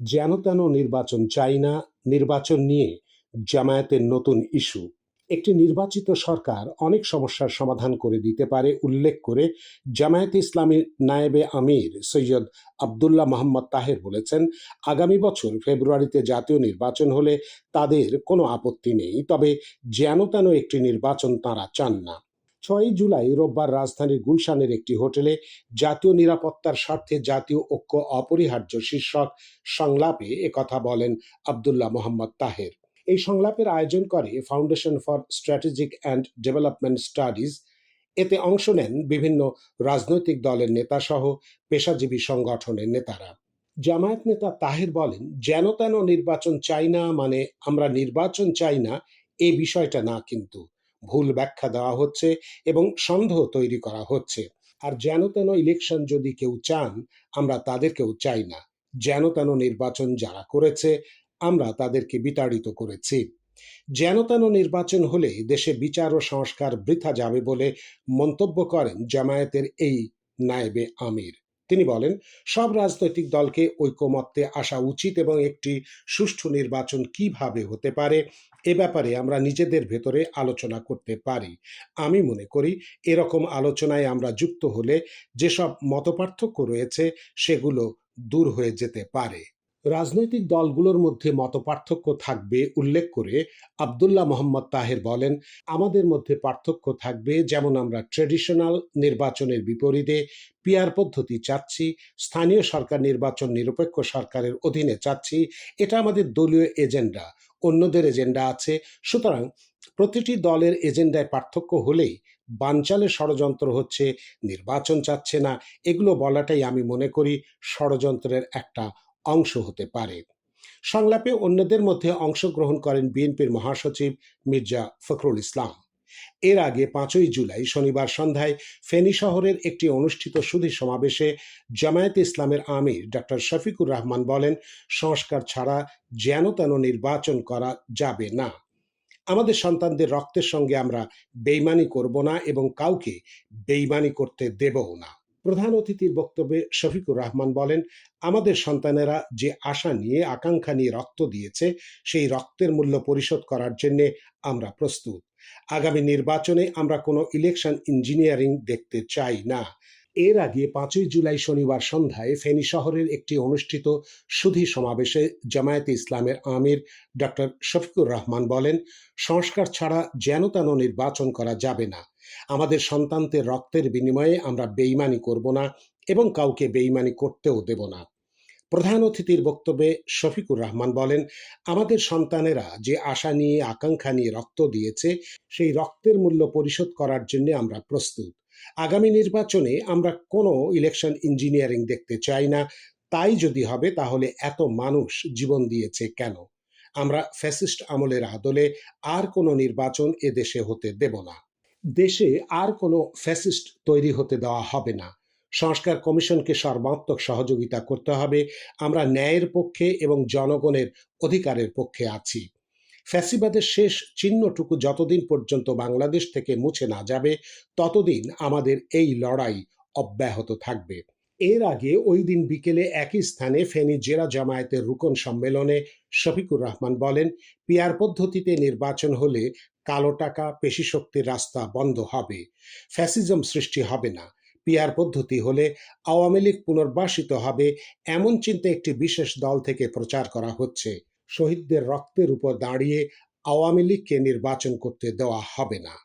যেন তেন নির্বাচন চাই না, নির্বাচন নিয়ে জামায়াতের নতুন ইস্যু। একটি নির্বাচিত সরকার অনেক সমস্যার সমাধান করে দিতে পারে, উল্লেখ করে জামায়াতে ইসলামীর নায়েবে আমির সৈয়দ আবদুল্লাহ মোহাম্মদ তাহের বলেছেন, আগামী বছর ফেব্রুয়ারিতে জাতীয় নির্বাচন হলে তাদের কোনো আপত্তি নেই, তবে যেন তেন একটি নির্বাচন তারা চান না। ছয়ই জুলাই রোববার রাজধানীর গুলশানের একটি হোটেলে জাতীয় নিরাপত্তার স্বার্থে জাতীয় ঐক্য অপরিহার্য শীর্ষক সংলাপে একথা বলেন আবদুল্লাহ মোহাম্মদ তাহের। এই সংলাপের আয়োজন করে foundation for strategic and development studies এতে অংশ নেন বিভিন্ন রাজনৈতিক দলের নেতাসহ পেশাজীবী সংগঠনের নেতারা। জামায়াত নেতা তাহের বলেন, যেন তেন নির্বাচন চাই না মানে আমরা নির্বাচন চাই না, এ বিষয়টা না কিন্তু। ভুল ব্যাখ্যা দেওয়া হচ্ছে এবং সন্দেহ তৈরি করা হচ্ছে। আর যেন তেন ইলেকশন যদি কেউ চান, আমরা তাদেরকেও চাই না। যেন তেন নির্বাচন যারা করেছে, আমরা তাদেরকে বিতাড়িত করেছি। যেন তেন নির্বাচন হলে দেশে বিচার ও সংস্কার বৃথা যাবে বলে মন্তব্য করেন জামায়াতের এই নায়েবে আমির। তিনি বলেন, সব রাজনৈতিক দলকে ঐকমত্যে আসা উচিত এবং একটি সুষ্ঠু নির্বাচন কীভাবে হতে পারে এ ব্যাপারে আমরা নিজেদের ভেতরে আলোচনা করতে পারি। আমি মনে করি, এরকম আলোচনায় আমরা যুক্ত হলে যেসব মতপার্থক্য রয়েছে সেগুলো দূর হয়ে যেতে পারে। রাজনৈতিক দলগুলোর মধ্যে মতপার্থক্য থাকবে উল্লেখ করে আবদুল্লাহ মোহাম্মদ তাহের বলেন, আমাদের মধ্যে পার্থক্য থাকবে, যেমন আমরা ট্রেডিশনাল নির্বাচনের বিপরীতে পিয়ার পদ্ধতি চাচ্ছি, স্থানীয় সরকার নির্বাচন নিরপেক্ষ সরকারের অধীনে চাচ্ছি, এটা আমাদের দলীয় এজেন্ডা, অন্যদের এজেন্ডা আছে, সুতরাং প্রতিটি দলের এজেন্ডায় পার্থক্য হলেই বানচালে ষড়যন্ত্র হচ্ছে, নির্বাচন চাচ্ছে না, এগুলো বলাটাই আমি মনে করি ষড়যন্ত্রের একটা অংশ হতে পারে। সংলাপে অন্যদের মধ্যে অংশগ্রহণ করেন বিএনপির মহাসচিব মির্জা ফখরুল ইসলাম। এর আগে পাঁচই জুলাই শনিবার সন্ধ্যায় ফেনী শহরের একটি অনুষ্ঠিত সুধী সমাবেশে জামায়াতে ইসলামের আমির ডক্টর শফিকুর রহমান বলেন, সংস্কার ছাড়া যেন তেন নির্বাচন করা যাবে না। আমাদের সন্তানদের রক্তের সঙ্গে আমরা বেইমানি করব না এবং কাউকে বেইমানি করতে দেবও না। প্রধান অতিথির বক্তব্যে শফিকুর রহমান বলেন, আমাদের সন্তানেরা যে আশা নিয়ে, আকাঙ্ক্ষা নিয়ে রক্ত দিয়েছে, সেই রক্তের মূল্য পরিশোধ করার জন্য আমরা প্রস্তুত। আগামী নির্বাচনে আমরা কোনো ইলেকশন ইঞ্জিনিয়ারিং দেখতে চাই না। এর আগে পাঁচই জুলাই শনিবার সন্ধ্যায় ফেনী শহরের একটি অনুষ্ঠিত সুধি সমাবেশে জামায়াতে ইসলামের আমির ডক্টর শফিকুর রহমান বলেন, সংস্কার ছাড়া যেন তেন নির্বাচন করা যাবে না। আমাদের সন্তানদের রক্তের বিনিময়ে আমরা বেইমানি করব না এবং কাউকে বেইমানি করতেও দেব না। প্রধান অতিথির বক্তব্যে শফিকুর রহমান বলেন, আমাদের সন্তানেরা যে আশা নিয়ে, আকাঙ্ক্ষা নিয়ে রক্ত দিয়েছে, সেই রক্তের মূল্য পরিশোধ করার জন্য আমরা প্রস্তুত। আগামী নির্বাচনে আমরা কোনো ইলেকশন ইঞ্জিনিয়ারিং দেখতে চাই না। তাই যদি হবে, তাহলে এত মানুষ জীবন দিয়েছে কেন? আমরা ফ্যাসিস্ট আমলের আদলে আর কোনো নির্বাচন এ দেশে হতে দেব না। দেশে আর কোনো ফ্যাসিস্ট তৈরি হতে দেওয়া হবে না। সংস্কার কমিশনকে সর্বাত্মক সহযোগিতা করতে হবে। আমরা ন্যায়ের পক্ষে এবং জনগণের অধিকারের পক্ষে আছি। ফ্যাসিবাদের শেষ চিহ্নটুকু যতদিন পর্যন্ত বাংলাদেশ থেকে মুছে না যাবে, ততদিন আমাদের এই লড়াই অব্যাহত থাকবে। এর আগে ওই দিন বিকেলে একই স্থানে ফেনী জেলা জামায়াতের রুকন সম্মেলনে শফিকুর রহমান বলেন, পিয়ার পদ্ধতিতে নির্বাচন হলে কালো টাকা পেশিশক্তির রাস্তা বন্ধ হবে। ফ্যাসিজম সৃষ্টি হবে না। পিয়ার পদ্ধতি হলে আওয়ামী লীগ পুনর্বাসিত হবে। এমন চিন্তা একটি বিশেষ দল থেকে প্রচার করা হচ্ছে। শহীদদের রক্তের উপর দাঁড়িয়ে আওয়ামী লীগকে নির্বাচন করতে দেওয়া হবে না।